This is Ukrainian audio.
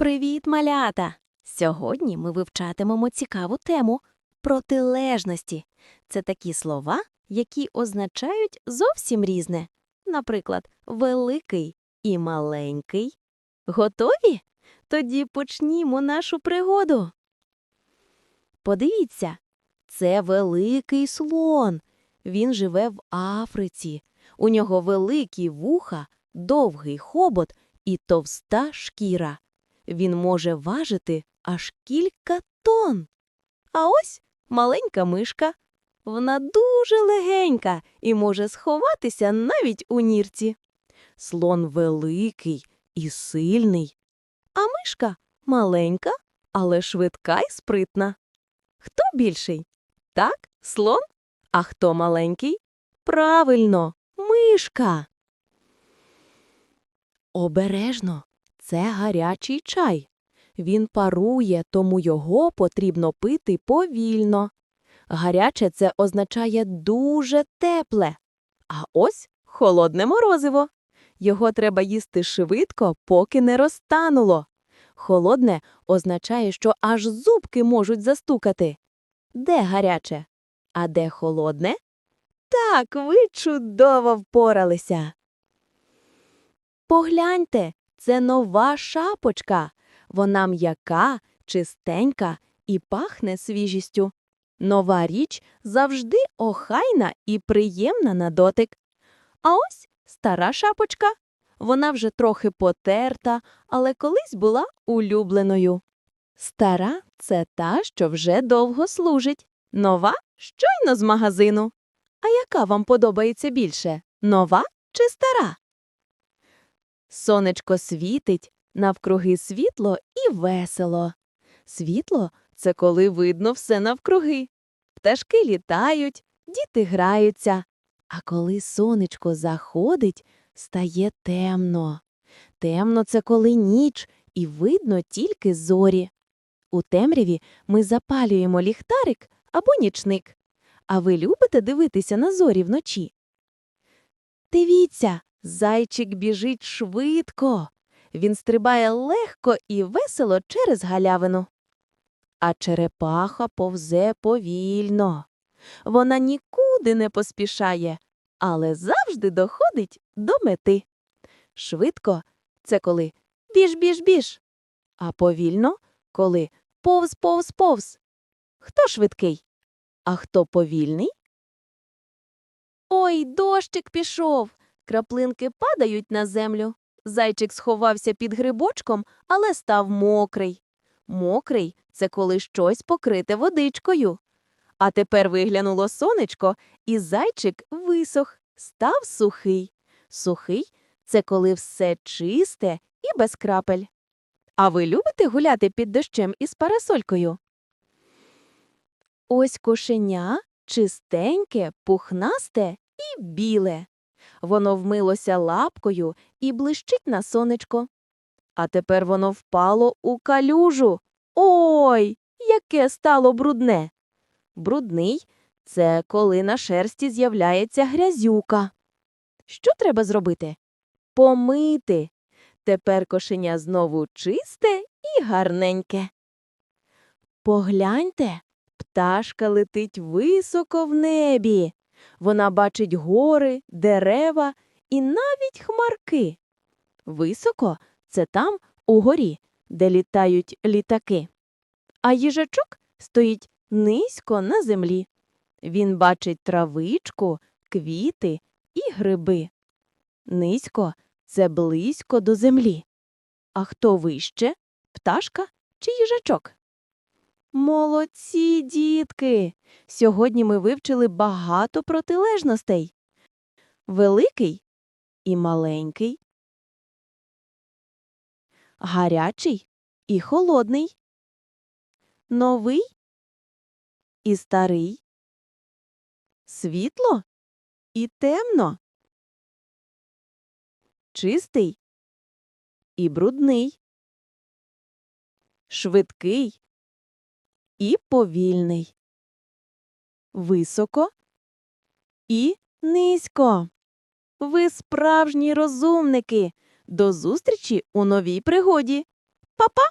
Привіт, малята! Сьогодні ми вивчатимемо цікаву тему протилежності. Це такі слова, які означають зовсім різне. Наприклад, великий і маленький. Готові? Тоді почнімо нашу пригоду. Подивіться, це великий слон. Він живе в Африці. У нього великі вуха, довгий хобот і товста шкіра. Він може важити аж кілька тонн. А ось маленька мишка. Вона дуже легенька і може сховатися навіть у нірці. Слон великий і сильний, а мишка маленька, але швидка й спритна. Хто більший? Так, слон? А хто маленький? Правильно, мишка. Обережно. Це гарячий чай. Він парує, тому його потрібно пити повільно. Гаряче це означає дуже тепле. А ось холодне морозиво. Його треба їсти швидко, поки не розтануло. Холодне означає, що аж зубки можуть застукати. Де гаряче? А де холодне? Так, ви чудово впоралися. Погляньте, це нова шапочка. Вона м'яка, чистенька і пахне свіжістю. Нова річ завжди охайна і приємна на дотик. А ось стара шапочка. Вона вже трохи потерта, але колись була улюбленою. Стара це та, що вже довго служить. Нова щойно з магазину. А яка вам подобається більше? Нова чи стара? Сонечко світить, навкруги світло і весело. Світло це коли видно все навкруги. Пташки літають, діти граються. А коли сонечко заходить, стає темно. Темно це коли ніч, і видно тільки зорі. У темряві ми запалюємо ліхтарик або нічник. А ви любите дивитися на зорі вночі? Дивіться, зайчик біжить швидко. Він стрибає легко і весело через галявину. А черепаха повзе повільно. Вона нікуди не поспішає, але завжди доходить до мети. Швидко це коли біж-біж-біж, а повільно, коли повз-повз-повз. Хто швидкий? А хто повільний? Ой, дощик пішов. Краплинки падають на землю. Зайчик сховався під грибочком, але став мокрий. Мокрий це коли щось покрите водичкою. А тепер виглянуло сонечко, і зайчик висох, став сухий. Сухий це коли все чисте і без крапель. А ви любите гуляти під дощем із парасолькою? Ось кошеня чистеньке, пухнасте і біле. Воно вмилося лапкою і блищить на сонечко. А тепер воно впало у калюжу. Ой, яке стало брудне. Брудний це коли на шерсті з'являється грязюка. Що треба зробити? Помити. Тепер кошеня знову чисте і гарненьке. Погляньте, пташка летить високо в небі. Вона бачить гори, дерева і навіть хмарки. Високо це там, угорі, де літають літаки. А їжачок стоїть низько на землі. Він бачить травичку, квіти і гриби. Низько це близько до землі. А хто вище пташка чи їжачок? Молодці, дітки! Сьогодні ми вивчили багато протилежностей. Великий і маленький, гарячий і холодний, новий і старий, світло і темно, чистий і брудний, швидкий і повільний, високо і низько. Ви справжні розумники. До зустрічі у новій пригоді. Па-па!